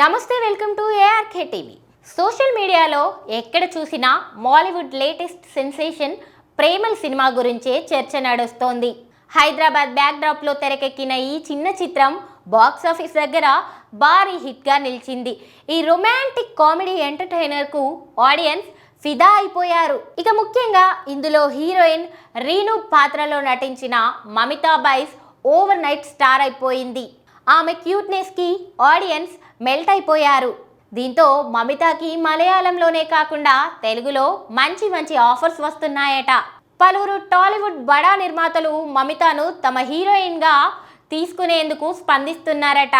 Namaste welcome to ARK TV social మీడియాలో ఎక్కడ చూసినా Mollywood latest sensation Premalu cinema గురించే చర్చ నడుస్తోంది. హైదరాబాద్ బ్యాక్డ్రాప్లో తెరకెక్కిన ఈ చిన్న చిత్రం బాక్స్ ఆఫీస్ దగ్గర భారీ హిట్గా నిలిచింది. ఈ రొమాంటిక్ కామెడీ ఎంటర్టైనర్కు ఆడియన్స్ ఫిదా అయిపోయారు. ఇక ముఖ్యంగా ఇందులో హీరోయిన్ రీను పాత్రలో నటించిన Mamitha buys overnight star అయిపోయింది. ఆమె క్యూట్నెస్కి ఆడియన్స్ మెల్ట్ అయిపోయారు దీంతో మమితాకి మలయాళంలోనే కాకుండా తెలుగులో మంచి మంచి ఆఫర్స్ వస్తున్నాయట. పలువురు టాలీవుడ్ బడా నిర్మాతలు మమితను తమ హీరోయిన్గా తీసుకునేందుకు స్పందిస్తున్నారట.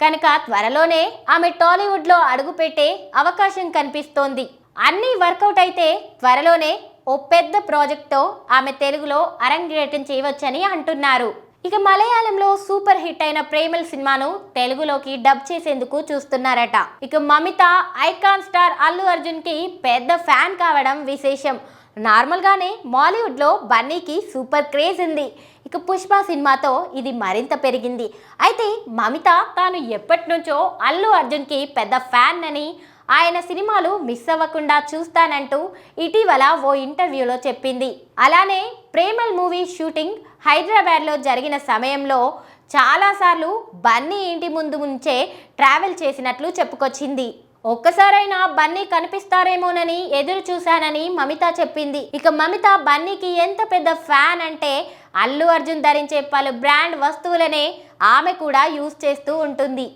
కనుక త్వరలోనే ఆమె టాలీవుడ్లో అడుగుపెట్టే అవకాశం కనిపిస్తోంది. అన్నీ వర్కౌట్ అయితే త్వరలోనే ఓ పెద్ద ప్రాజెక్ట్తో ఆమె తెలుగులో అరంగేటం చేయవచ్చని అంటున్నారు. ఇక మలయాళంలో సూపర్ హిట్ అయిన ప్రేమల్ సినిమాను తెలుగులోకి డబ్ చేసేందుకు చూస్తున్నారట. ఇక మమిత ఐకాన్ స్టార్ అల్లు అర్జున్కి పెద్ద ఫ్యాన్ కావడం విశేషం. నార్మల్గానే మాలీవుడ్లో బన్నీకి సూపర్ క్రేజ్ ఉంది. ఇక పుష్ప సినిమాతో ఇది మరింత పెరిగింది. అయితే మమిత తాను ఎప్పటి నుంచో అల్లు అర్జున్కి పెద్ద ఫ్యాన్ అని ఆయన సినిమాలు మిస్ అవ్వకుండా చూస్తానంటూ ఇటీవల ఓ ఇంటర్వ్యూలో చెప్పింది. అలానే ప్రేమల్ మూవీ షూటింగ్ హైదరాబాద్లో జరిగిన సమయంలో చాలాసార్లు బన్నీ ఇంటి ముందు ఉంచే ట్రావెల్ చేసినట్లు చెప్పుకొచ్చింది. ఒక్కసారైనా బన్నీ కనిపిస్తారేమోనని ఎదురు చూశానని మమిత చెప్పింది. ఇక మమిత బన్నీకి ఎంత పెద్ద ఫ్యాన్ అంటే అల్లు అర్జున్ ధరించే పలు బ్రాండ్ వస్తువులనే ఆమె కూడా యూజ్ చేస్తూ ఉంటుంది.